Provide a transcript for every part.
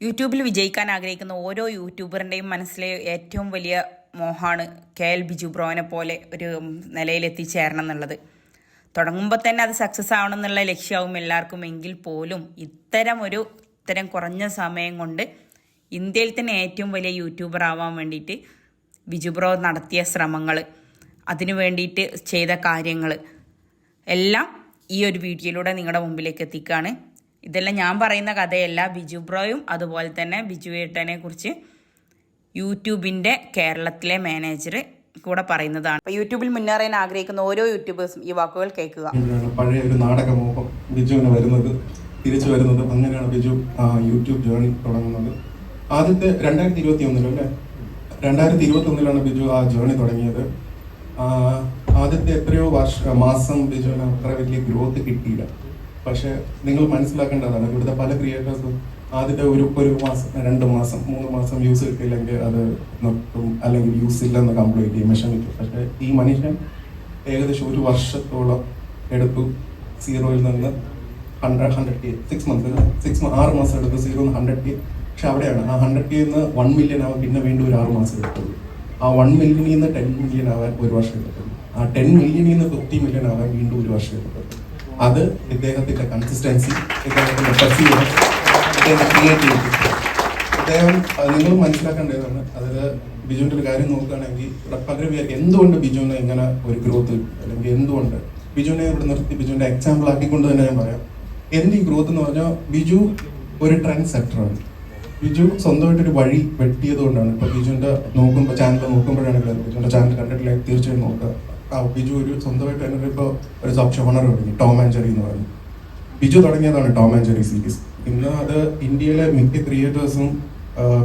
യൂട്യൂബിൽ വിജയിക്കാൻ ആഗ്രഹിക്കുന്ന ഓരോ യൂട്യൂബറിന്റെയും മനസ്സിലെ ഏറ്റവും വലിയ മോഹമാണ് കെ എൽ ബിജു ബ്രോനെ പോലെ ഒരു നിലയിലെത്തിച്ചേരണം എന്നുള്ളത്. തുടങ്ങുമ്പോൾ തന്നെ അത് സക്സസ് ആവണം എന്നുള്ള ലക്ഷ്യമാവും എല്ലാവർക്കും എങ്കിൽ പോലും ഇത്തരം ഒരു ഇത്തരം കുറഞ്ഞ സമയം കൊണ്ട് ഇന്ത്യയിൽ തന്നെ ഏറ്റവും വലിയ യൂട്യൂബർ ആവാൻ വേണ്ടിയിട്ട് ബിജു ബ്രോ നടത്തിയ ശ്രമങ്ങൾ അതിനു വേണ്ടിയിട്ട് ചെയ്ത കാര്യങ്ങൾ എല്ലാം ഈ ഒരു വീഡിയോയിലൂടെ നിങ്ങളുടെ മുമ്പിലേക്ക് എത്തിക്കുകയാണ് ഇതെല്ലാം ഞാൻ പറയുന്ന കഥയല്ല. ബിജു ബ്രോയും അതുപോലെ തന്നെ ബിജു ഏട്ടനെ കുറിച്ച് യൂട്യൂബിന്റെ കേരളത്തിലെ മാനേജർ കൂടെ പറയുന്നതാണ്. അപ്പോൾ യൂട്യൂബിൽ മുന്നേറാൻ ആഗ്രഹിക്കുന്ന ഓരോ യൂട്യൂബേഴ്സും ഈ വാക്കുകൾ കേൾക്കുക. പഴയ ഒരു നാടകമോഹം ബിജുവിന് വരുന്നത് തിരിച്ചു വരുന്നത്? അങ്ങനെയാണ് ബിജു യൂട്യൂബ് ജേർണി തുടങ്ങുന്നത്. ആദ്യത്തെ രണ്ടായിരത്തി ഇരുപത്തി ഒന്നിലല്ലേ രണ്ടായിരത്തി ഇരുപത്തി ഒന്നിലാണ് ബിജു ആ ജേർണി തുടങ്ങിയത്. ആദ്യത്തെ എത്രയോ വർഷ മാസം ബിജുവിന് അത്ര വലിയ ഗ്രോത്ത് കിട്ടിയില്ല. പക്ഷെ നിങ്ങൾ മനസ്സിലാക്കേണ്ടതാണ് ഇവിടുത്തെ പല ക്രിയേറ്റേഴ്സും ആദ്യത്തെ ഒരു ഒരു മാസം രണ്ട് മാസം മൂന്ന് മാസം യൂസ് കിട്ടിയില്ലെങ്കിൽ അത് നിർത്തും അല്ലെങ്കിൽ യൂസ് ഇല്ലെന്ന് കംപ്ലീറ്റ് ചെയ്യും വിഷമിക്കും പക്ഷെ ഈ മനുഷ്യൻ ഏകദേശം ഒരു വർഷത്തോളം എടുത്തു സീറോയിൽ നിന്ന് hundred hundred K six months six ആറ് മാസം എടുത്തു സീറോ ഹൺഡ്രഡ് കെ പക്ഷെ അവിടെയാണ് ആ ഹൺഡ്രഡ് കെ നിന്ന് വൺ മില്യൺ ആവാൻ പിന്നെ വീണ്ടും ഒരു ആറ് മാസം എടുത്തു ആ വൺ മില്യണിൽ നിന്ന് ടെൻ മില്യൺ ആവാൻ ഒരു വർഷം എടുത്തു ആ ടെൻ മില്യണിൽ നിന്ന് ഫിഫ്റ്റി മില്യൺ ആവാൻ വീണ്ടും ഒരു വർഷം എടുത്തുള്ളൂ. അത് ഇദ്ദേഹത്തിന്റെ കൺസിസ്റ്റൻസി ഇദ്ദേഹത്തിന്റെ ക്രിയേറ്റിവിറ്റി അദ്ദേഹം നിങ്ങൾ മനസ്സിലാക്കേണ്ടതാണ്. അതിൽ ബിജുവിന്റെ ഒരു കാര്യം നോക്കുകയാണെങ്കിൽ പലരും വിചാരിക്കും എന്തുകൊണ്ട് ബിജുവിന് ഇങ്ങനെ ഒരു ഗ്രോത്ത് അല്ലെങ്കിൽ എന്തുകൊണ്ട്? ബിജുവിനെ ഇവിടെ നിർത്തി ബിജുവിന്റെ എക്സാമ്പിൾ ആക്കിക്കൊണ്ട് തന്നെ ഞാൻ പറയാം. എന്ത് ഈ ഗ്രോത്ത് എന്ന് പറഞ്ഞാൽ ബിജു ഒരു ട്രെൻഡ് സെക്ടറാണ് ബിജു സ്വന്തമായിട്ട് ഒരു വഴി വെട്ടിയത് കൊണ്ടാണ്. ഇപ്പൊ ബിജുവിന്റെ നോക്കുമ്പോൾ ചാനൽ നോക്കുമ്പോഴാണെങ്കിലും ബിജുവിന്റെ ചാനൽ കണ്ടിട്ടില്ല തീർച്ചയായും നോക്കുക. ആ ബിജു ഒരു സ്വന്തമായിട്ട് തന്നെ ഇപ്പോൾ ഒരു സബ് ഷോണർ തുടങ്ങി ടോം ആൻഡ് ജെറി എന്ന് പറഞ്ഞു. ബിജു തുടങ്ങിയതാണ് ടോം ആൻഡ് ജെറി സീരീസ് ഇന്ന് അത് ഇന്ത്യയിലെ മിക്ക ക്രിയേറ്റേഴ്സും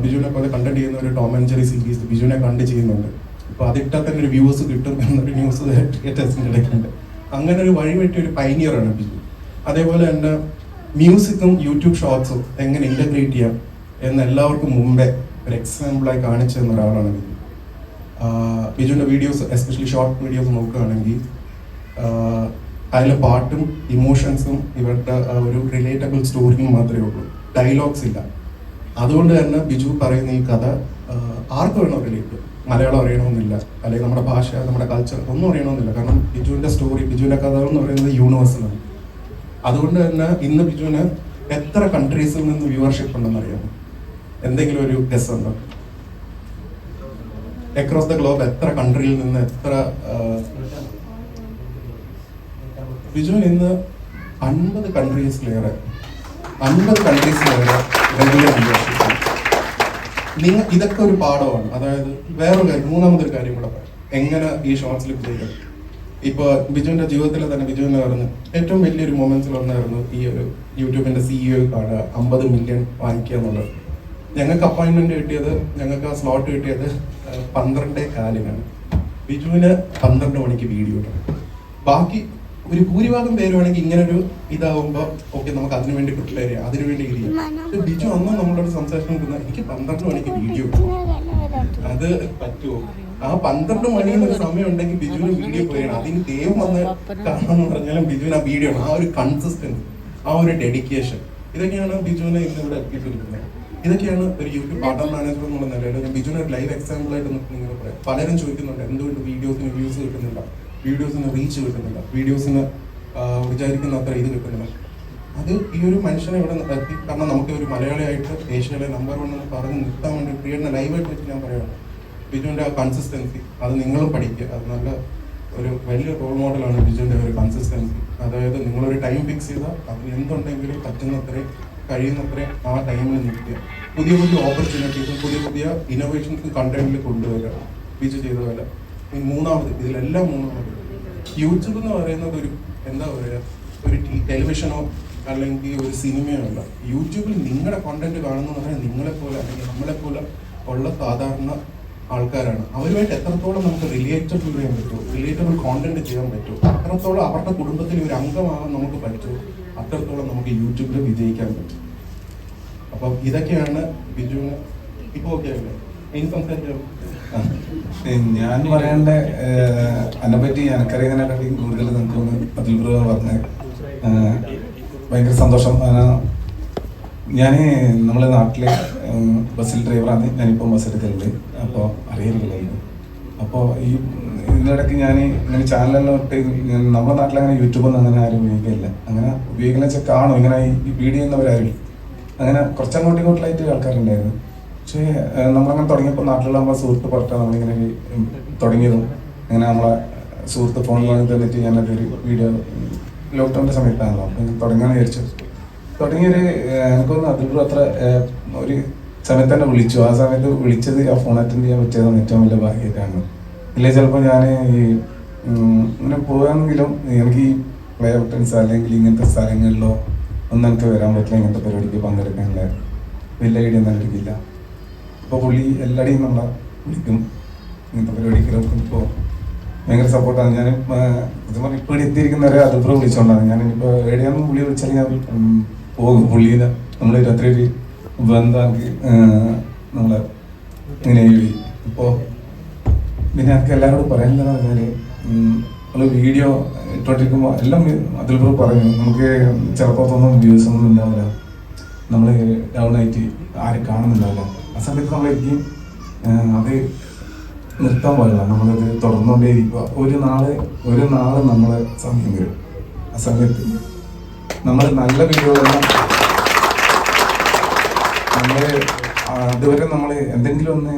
ബിജുവിനെ പോലെ കണ്ടന്റ് ചെയ്യുന്ന ഒരു ടോം ആൻഡ് ജെറി സീരീസ് ബിജുവിനെ കണ്ട് ചെയ്യുന്നുണ്ട്. ഇപ്പൊ അതിട്ടാൽ തന്നെ ഒരു വ്യൂസ് കിട്ടും എന്നൊരു ന്യൂസ് ക്രിയേറ്റേഴ്സിന്റെ ഇടയ്ക്കുണ്ട്. അങ്ങനെ ഒരു വഴി വെട്ടിയ ഒരു പൈനിയറാണ് ബിജു. അതേപോലെ തന്നെ മ്യൂസിക്കും യൂട്യൂബ് ഷോർട്സും എങ്ങനെ ഇന്റഗ്രേറ്റ് ചെയ്യാം എന്ന് എല്ലാവർക്കും മുമ്പേ ഒരു എക്സാമ്പിളായി കാണിച്ചു തന്ന ഒരാളാണ് ബിജു. ആഹ് ബിജുവിന്റെ വീഡിയോസ് എസ്പെഷ്യലി ഷോർട്ട് വീഡിയോസ് നോക്കുകയാണെങ്കിൽ അതിലെ പാട്ടും ഇമോഷൻസും ഇവരുടെ ഒരു റിലേറ്റബിൾ സ്റ്റോറിയും മാത്രമേ ഉള്ളൂ. ഡയലോഗ്സ് ഇല്ല. അതുകൊണ്ട് തന്നെ ബിജു പറയുന്ന ഈ കഥ ആർക്കും ആർക്ക് വേണോ റിലേറ്റ് മലയാളം അറിയണമെന്നില്ല. അല്ലെങ്കിൽ നമ്മുടെ ഭാഷ നമ്മുടെ കൾച്ചർ ഒന്നും അറിയണമെന്നില്ല. കാരണം ബിജുവിന്റെ സ്റ്റോറി ബിജുവിന്റെ കഥ എന്ന് പറയുന്നത് യൂണിവേഴ്സലാണ് അതുകൊണ്ട് തന്നെ ഇന്ന് ബിജുവിന് എത്ര കൺട്രീസിൽ നിന്ന് വ്യൂവർഷിപ്പ് ഉണ്ടെന്ന് അറിയാമോ എന്തെങ്കിലും ഒരു ഗസ് ഉണ്ടോ? അക്രോസ് ദ ഗ്ലോബ് എത്ര കൺട്രിയിൽ നിന്ന് എത്ര ബിജു ഇന്ന് അൻപത് കൺട്രീസിലേറെ അൻപത് റെഗുലർ നിങ്ങൾ ഇതൊക്കെ ഒരു പാഠമാണ്. അതായത് വേറൊരു കാര്യം മൂന്നാമതൊരു കാര്യം കൂടെ പറയാം. എങ്ങനെ ഈ ഷോർട്സിൽ ചെയ്തത്? ഇപ്പൊ ബിജുവിന്റെ ജീവിതത്തിൽ തന്നെ ബിജു എന്ന് പറഞ്ഞു ഏറ്റവും വലിയൊരു മൊമെന്റ്സിൽ ഒന്നായിരുന്നു ഈ ഒരു യൂട്യൂബിന്റെ സിഇഒ കാണുക അമ്പത് മില്യൺ വാങ്ങിക്കുക എന്നുള്ളത്. ഞങ്ങൾക്ക് അപ്പോയിന്റ്മെന്റ് കിട്ടിയത് ഞങ്ങൾക്ക് ആ സ്ലോട്ട് കിട്ടിയത് പന്ത്രണ്ടേ കാലിനാണ്. ബിജുവിന് പന്ത്രണ്ട് മണിക്ക് വീഡിയോ ബാക്കി ഒരു ഭൂരിഭാഗം പേര് ഇങ്ങനെ ഒരു ഇതാവുമ്പോ ഓക്കെ നമുക്ക് അതിനു വേണ്ടി പ്രിപ്പയർ ചെയ്യാം. അതിനു വേണ്ടി ഇത് ചെയ്യാം. ബിജു അന്ന് നമ്മളോട് സംസാരിച്ചു നോക്കുന്ന എനിക്ക് പന്ത്രണ്ട് മണിക്ക് വീഡിയോ അത് പറ്റുമോ? ആ പന്ത്രണ്ട് മണി എന്നൊരു സമയം ഉണ്ടെങ്കിൽ ബിജുവിന് വീഡിയോ ചെയ്യണം അതിന് ദൈവം വന്ന് കാണാന്ന് പറഞ്ഞാലും ബിജുവിന് ആ വീഡിയോ ആ ഒരു കൺസിസ്റ്റൻസ് ആ ഒരു ഡെഡിക്കേഷൻ ഇതൊക്കെയാണ് ബിജുവിനെ ഇന്ന് ഇവിടെ എത്തിയിട്ടിരിക്കുന്നത് ഇതൊക്കെയാണ് ഒരു യൂട്യൂബ് പാർട്ണർ മാനേജർ എന്നുള്ള നിലയിൽ ഒരു ബിജുന ഒരു ലൈവ് എക്സാമ്പിൾ ആയിട്ട് നിങ്ങൾ പറയാം. പലരും ചോദിക്കുന്നുണ്ട് എന്തുകൊണ്ട് വീഡിയോസിന് വ്യൂസ് കിട്ടുന്നില്ല? വീഡിയോസിന് റീച്ച് കിട്ടുന്നില്ല. വീഡിയോസിന് വിചാരിക്കുന്ന അത്ര ഇത് കിട്ടുന്നില്ല. അത് ഈ ഒരു മനുഷ്യനെ ഇവിടെ എത്തി കാരണം നമുക്ക് ഒരു മലയാളിയായിട്ട് ഏഷ്യയിലെ നമ്പർ വൺ എന്ന് പറഞ്ഞ് നിർത്താൻ വേണ്ടി ക്രിയേറ്റ് ലൈവായിട്ട് വെച്ച് ഞാൻ പറയുകയാണ്. ബിജുവിന്റെ ആ കൺസിസ്റ്റൻസി അത് നിങ്ങളും പഠിക്കുക. അത് നല്ല ഒരു വലിയ റോൾ മോഡലാണ് ബിജുവിന്റെ ഒരു കൺസിസ്റ്റൻസി അതായത് നിങ്ങളൊരു ടൈം ഫിക്സ് ചെയ്താൽ അതിന് എന്തുണ്ടെങ്കിലും പറ്റുന്നത്രയും കഴിയുന്നത്രയും ആ ടൈമിൽ നിൽക്കുക. പുതിയ പുതിയ ഓപ്പർച്യൂണിറ്റീസും പുതിയ പുതിയ ഇന്നോവേഷൻസും കണ്ടന്റിൽ കൊണ്ടുവരിക. ഫീച്ചർ ചെയ്ത പോലെ. മൂന്നാമത് ഇതിലെല്ലാം മൂന്നാമത്. യൂട്യൂബ് എന്ന് പറയുന്നത് ഒരു എന്താ പറയുക ഒരു ടെലിവിഷനോ അല്ലെങ്കിൽ ഒരു സിനിമയോ അല്ല യൂട്യൂബിൽ നിങ്ങളുടെ കണ്ടന്റ് കാണുന്ന പറഞ്ഞാൽ നിങ്ങളെപ്പോലെ അല്ലെങ്കിൽ നമ്മളെപ്പോലെ ഉള്ള സാധാരണ ആൾക്കാരാണ്. അവരുമായിട്ട് എത്രത്തോളം നമുക്ക് റിലേറ്റബിൾ ചെയ്യാൻ പറ്റുമോ? റിലേറ്റബിൾ കോണ്ടന്റ് ചെയ്യാൻ പറ്റുമോ? എത്രത്തോളം അവരുടെ കുടുംബത്തിൽ ഒരു അംഗമാകാൻ നമുക്ക് പറ്റുമോ? അത്രത്തോളം നമുക്ക് യൂട്യൂബിൽ വിജയിക്കാൻ പറ്റും. അപ്പം ഇതൊക്കെയാണ് ബിജുവിന് ഇപ്പൊ ഓക്കെ ഞാൻ പറയേണ്ട അതിനെ പറ്റി എനിക്കറിയുന്നതിനെക്കാട്ടി കൂടുതൽ നിങ്ങൾക്ക് അതിൽ പറഞ്ഞ് ഭയങ്കര സന്തോഷം. ഞാൻ നമ്മളെ നാട്ടിലെ ബസ്സിൽ ഡ്രൈവറാണ് ഞാനിപ്പം ബസ് എടുക്കലുണ്ട്. അപ്പോൾ അറിയില്ലായിരുന്നു അപ്പോൾ ഈ ഇതിനിടയ്ക്ക് ഞാൻ ഇങ്ങനെ ചാനലെല്ലാം ഇട്ട് നമ്മുടെ നാട്ടിൽ അങ്ങനെ യൂട്യൂബൊന്നും അങ്ങനെ ആരും ഉപയോഗിക്കില്ല അങ്ങനെ ഉപയോഗിക്കുന്ന വെച്ചാൽ കാണും. ഇങ്ങനെ ഈ വീഡിയോ ചെയ്യുന്നവരാരും. അങ്ങനെ കുറച്ചങ്ങോട്ടും ഇങ്ങോട്ടിലായിട്ട് ആൾക്കാരുണ്ടായിരുന്നു. പക്ഷേ നമ്മളങ്ങനെ തുടങ്ങിയപ്പോൾ നാട്ടിലുള്ള നമ്മളെ സുഹൃത്ത് പറഞ്ഞാൽ നമ്മളിങ്ങനെ തുടങ്ങിയതും അങ്ങനെ നമ്മളെ സുഹൃത്ത് ഫോണിൽ തന്നിട്ട് ഞാനതൊരു വീഡിയോ ലോക്ക്ഡൗണിന്റെ സമയത്താണല്ലോ. അപ്പം ഇങ്ങനെ തുടങ്ങാന്ന് വിചാരിച്ചു. തുടങ്ങിയൊരു എനിക്കൊന്ന് അതിലൂടെ അത്ര ഒരു സമയത്ത് തന്നെ വിളിച്ചു. ആ സമയത്ത് വിളിച്ചത് ആ ഫോൺ അറ്റൻഡ് ചെയ്യാൻ പറ്റിയതാണ് ഏറ്റവും വലിയ ഭാഗ്യമായിട്ടാണ് ഇല്ലേ? ചിലപ്പോൾ ഞാൻ ഈ ഇങ്ങനെ പോകാമെങ്കിലും എനിക്ക് ഈ പ്ലേ ഔട്ടൻസ് അല്ലെങ്കിൽ ഇങ്ങനത്തെ സ്ഥലങ്ങളിലോ ഒന്നും എനിക്ക് വരാൻ പറ്റില്ല. ഇങ്ങനത്തെ പരിപാടിക്ക് പങ്കെടുക്കാനുള്ള വലിയ ഐഡിയ ഒന്നും എനിക്കില്ല. അപ്പോൾ പുള്ളി എല്ലാടെയും നമ്മൾ വിളിക്കും. ഇങ്ങനത്തെ പരിപാടിക്ക് ഇപ്പോൾ ഭയങ്കര സപ്പോർട്ടാണ്. ഞാൻ ഇത് പറഞ്ഞാൽ ഇപ്പോൾ ഇവിടെ എത്തിയിരിക്കുന്നവരെ അതിപ്പുറം വിളിച്ചോണ്ടാണ്. ഞാൻ ഇപ്പോൾ എവിടെയാണെന്ന് പുള്ളി വിളിച്ചാൽ ഞാൻ പോകും. പുള്ളിയുടെ നമ്മൾ രാത്രി ബന്ധമാക്കി നമ്മൾ ഇങ്ങനെ ഇപ്പോൾ പിന്നെ എനിക്ക് എല്ലാവരോടും പറയാനുള്ളത് പറഞ്ഞാൽ നമ്മൾ വീഡിയോ ഇട്ടോണ്ടിരിക്കുമ്പോൾ എല്ലാം അതിൽപ്പുറം പറഞ്ഞു നമുക്ക് ചിലപ്പോൾ തോന്നും വ്യൂസ് ഒന്നും ഉണ്ടാവില്ല നമ്മൾ ഡൗൺ ആയിട്ട് ആരും കാണുന്നുണ്ടാവില്ല. ആ സമയത്ത് നമ്മളെനിക്ക് അത് നിർത്താൻ പാടില്ല. നമ്മളത് തുടർന്നുകൊണ്ടേയിരിക്കുക ഒരു നാൾ ഒരു നാൾ നമ്മളെ സമയം വരും. ആ സമയത്ത് നമ്മൾ നല്ല വീഡിയോകളെല്ലാം നമ്മൾ അതുവരെ നമ്മൾ എന്തെങ്കിലും ഒന്ന്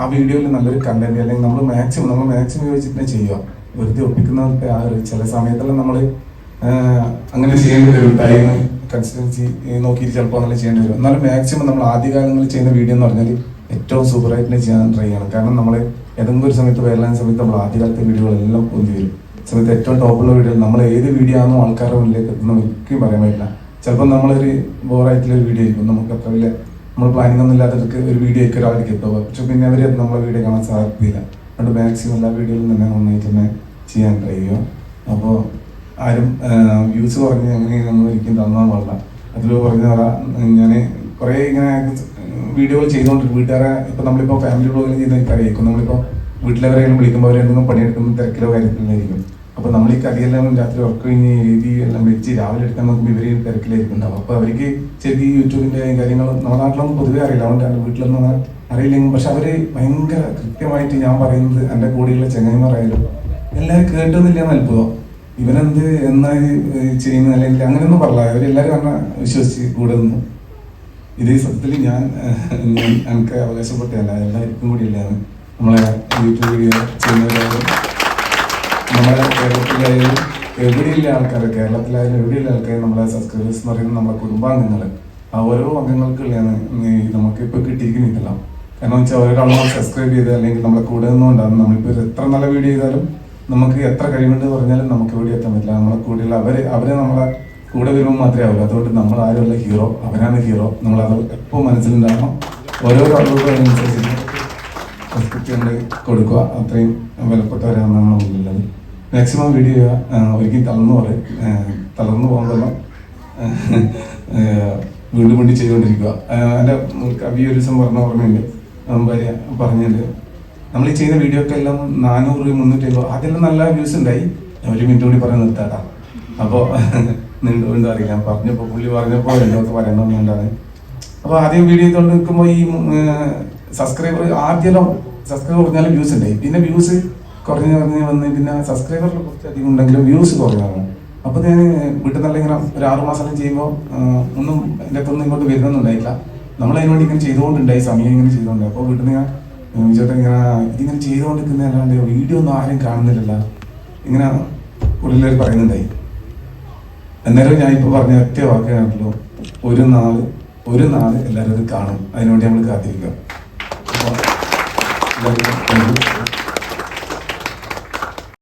ആ വീഡിയോയിൽ നല്ലൊരു കണ്ടന്റ് അല്ലെങ്കിൽ നമ്മൾ മാക്സിമം നമ്മൾ മാക്സിമം വെച്ചിട്ട് ചെയ്യുക. വെറുതെ ഒപ്പിക്കുന്നവർക്ക് ആ ഒരു ചില സമയത്തെല്ലാം നമ്മൾ അങ്ങനെ ചെയ്യേണ്ടി വരും. ടൈം കൺസിസ്റ്റൻസി നോക്കിയിട്ട് ചിലപ്പോൾ അങ്ങനെ ചെയ്യേണ്ടി വരും. എന്നാലും മാക്സിമം നമ്മൾ ആദ്യകാലങ്ങളിൽ ചെയ്യുന്ന വീഡിയോ എന്ന് പറഞ്ഞാൽ ഏറ്റവും സൂപ്പറായിട്ട് ചെയ്യാൻ ട്രൈ ചെയ്യണം. കാരണം നമ്മൾ ഏതെങ്കിലും ഒരു സമയത്ത് വരലാൻ സമയത്ത് നമ്മൾ ആദ്യകാലത്തെ വീഡിയോകളെല്ലാം പൊന്തി വരും. സമയത്ത് ഏറ്റവും ടോപ്പുള്ള വീഡിയോ നമ്മൾ ഏത് വീഡിയോ ആണോ ആൾക്കാരുടെ മുന്നിലേക്ക് എത്തുന്ന ഒരിക്കലും പറയാൻ പറ്റില്ല. ചിലപ്പോൾ നമ്മളൊരു ബോറായിട്ടുള്ള ഒരു വീഡിയോ ആയിരിക്കും. നമുക്ക് അത്ര വലിയ നമ്മൾ പ്ലാനിംഗ് ഒന്നും ഇല്ലാത്തവർക്ക് ഒരു വീഡിയോ ഒക്കെ ഒരാൾക്ക് കിട്ടുമോ പക്ഷെ പിന്നെ അവർ നമ്മളെ വീഡിയോ കാണാൻ സാധിക്കില്ല. അതുകൊണ്ട് മാക്സിമം എല്ലാ വീഡിയോയിലും തന്നെ നന്നായിട്ട് തന്നെ ചെയ്യാൻ ട്രൈ ചെയ്യുക. അപ്പോൾ ആരും വ്യൂസ് പറഞ്ഞ് അങ്ങനെ നമ്മൾ ഒരിക്കലും തന്നാൽ പാടില്ല അതിൽ പറഞ്ഞ ഞാൻ കുറേ ഇങ്ങനെ വീഡിയോകൾ ചെയ്തുകൊണ്ടിരിക്കും. വീട്ടുകാരെ ഇപ്പോൾ നമ്മളിപ്പോൾ ഫാമിലി ബ്ലോഗിൽ ചെയ്യുന്ന എനിക്കറിയായിരിക്കും നമ്മളിപ്പോൾ വീട്ടിലെവരെങ്കിലും വിളിക്കുമ്പോൾ അവരെന്തെങ്കിലും പണിയെടുക്കുന്ന തിരക്കിലോ കാര്യത്തിലായിരിക്കും അപ്പോൾ നമ്മൾ ഈ കറിയെല്ലാം രാത്രി ഉറക്കം കഴിഞ്ഞ് എഴുതി എല്ലാം വെച്ച് രാവിലെ എടുക്കാൻ നോക്കുമ്പോൾ ഇവർ തിരക്കിലായിരിക്കും. ഉണ്ടാവും അപ്പോൾ അവർക്ക് ശരിക്കും യൂട്യൂബിന്റെ കാര്യങ്ങൾ നമ്മുടെ നാട്ടിലൊന്നും പൊതുവേ അറിയില്ല. അതുകൊണ്ട് വീട്ടിലൊന്നും അറിയില്ലെങ്കിൽ പക്ഷെ അവർ ഭയങ്കര കൃത്യമായിട്ട് ഞാൻ പറയുന്നത് എന്റെ കൂടെയുള്ള ചെങ്ങന്മാരായാലും എല്ലാവരും കേട്ടൊന്നുമില്ല എന്ന് അത്ഭുതം. ഇവനെന്ത് എന്നാ ചെയ്യുന്ന അല്ലെങ്കിൽ അങ്ങനെയൊന്നും പറഞ്ഞില്ല അവരെല്ലാവരും അങ്ങനെ വിശ്വസിച്ച് കൂടെ നിന്നു. ഇത് സത്യത്തിൽ ഞാൻ എനിക്ക് അവകാശപ്പെട്ടതല്ല. എല്ലാവർക്കും കൂടിയല്ലാണ് നമ്മളെ യൂട്യൂബ് വീഡിയോ ചെയ്യുന്നവരായാലും നമ്മുടെ കേരളത്തിലായാലും എവിടെയുള്ള ആൾക്കാർ കേരളത്തിലായാലും എവിടെയുള്ള ആൾക്കാർ നമ്മളെ സബ്സ്ക്രൈബേഴ്സ് എന്ന് പറയുന്നത് നമ്മുടെ കുടുംബാംഗങ്ങൾ ആ ഓരോ അംഗങ്ങൾക്കുള്ളതാണ് നമുക്ക് ഇപ്പോൾ കിട്ടിയിരിക്കുന്നില്ല കാരണം വെച്ചാൽ ഒരാളെ സബ്സ്ക്രൈബ് ചെയ്ത് അല്ലെങ്കിൽ നമ്മളെ കൂടെ നിന്നുകൊണ്ടാണ് നമ്മളിപ്പോൾ എത്ര നല്ല വീഡിയോ ചെയ്താലും നമുക്ക് എത്ര കഴിവുണ്ട് പറഞ്ഞാലും നമുക്ക് എവിടെ എത്താൻ പറ്റില്ല. നമ്മളെ കൂടെയുള്ള അവരെ അവരെ നമ്മളെ കൂടെ വരുമ്പോൾ മാത്രമേ ആവുള്ളൂ. അതുകൊണ്ട് നമ്മൾ ആരുമല്ല ഹീറോ അവരാണ് ഹീറോ നമ്മൾ അത് എപ്പോൾ മനസ്സിലുണ്ടാകണം ഓരോരോ അറിവുകൾ റെസ്പെക്ട് കൊടുക്കുക. അത്രയും വിലപ്പെട്ടവരാണ് നമ്മളുള്ളത് മാക്സിമം വീഡിയോ ചെയ്യുക ഒരിക്കലും തളർന്നു പറയും തളർന്നു പോകുമ്പോൾ വീണ്ടും വീണ്ടും ചെയ്തുകൊണ്ടിരിക്കുക. എന്റെ കവി ഒരു ദിവസം പറഞ്ഞ ഓർമ്മയുണ്ട്. ഭാര്യ പറഞ്ഞത് നമ്മൾ ഈ ചെയ്യുന്ന വീഡിയോ ഒക്കെ എല്ലാം നാനൂറ് മുന്നൂറ്റി അമ്പത് അതെല്ലാം നല്ല വ്യൂസ് ഉണ്ടായി. ഒരു മിനിറ്റ് കൂടി പറഞ്ഞ് നിർത്താട്ടാ. അപ്പോൾ നീണ്ടു വീണ്ടും അറിയില്ല. പറഞ്ഞപ്പോൾ പുള്ളി പറഞ്ഞപ്പോൾ എന്നോട്ട് പറയണമെന്നുണ്ടാണ് അപ്പോൾ ആദ്യം വീഡിയോ കൊണ്ട് നിൽക്കുമ്പോൾ ഈ സബ്സ്ക്രൈബർ ആദ്യം സബ്സ്ക്രൈബ് കുറഞ്ഞാലും വ്യൂസ് ഉണ്ടായി. പിന്നെ വ്യൂസ് കുറഞ്ഞ് കുറഞ്ഞ് വന്ന് പിന്നെ സബ്സ്ക്രൈബർ കുറച്ച് അധികം ഉണ്ടെങ്കിലും വ്യൂസ് കുറഞ്ഞാണ് അപ്പോൾ ഞാൻ വീട്ടിൽ ഇങ്ങനെ ഒരു ആറുമാസം ചെയ്യുമ്പോൾ ഒന്നും എന്റെ അടുത്തൊന്നും ഇങ്ങോട്ട് വരുന്നൊന്നുണ്ടായില്ല. നമ്മൾ അതിന് വേണ്ടി ഇങ്ങനെ ചെയ്തുകൊണ്ടുണ്ടായി സമയം ഇങ്ങനെ ചെയ്തുകൊണ്ട്. അപ്പോൾ വീട്ടിൽ നിന്ന് ചേട്ടൻ ചേട്ടാ ഇങ്ങനെ ഇതിങ്ങനെ ചെയ്തുകൊണ്ടിരിക്കുന്ന അല്ലാണ്ട് വീഡിയോ ഒന്നും ആരും കാണുന്നില്ല ഇങ്ങനെ ഉള്ളിൽ പറയുന്നുണ്ടായി. അന്നേരം ഞാൻ ഇപ്പോൾ പറഞ്ഞ ഒറ്റ വാക്കുകയാണല്ലോ ഒരു നാൾ ഒരു നാൾ എല്ലാവരും അത് കാണും. അതിനുവേണ്ടി നമ്മൾ കാത്തിരിക്കുക.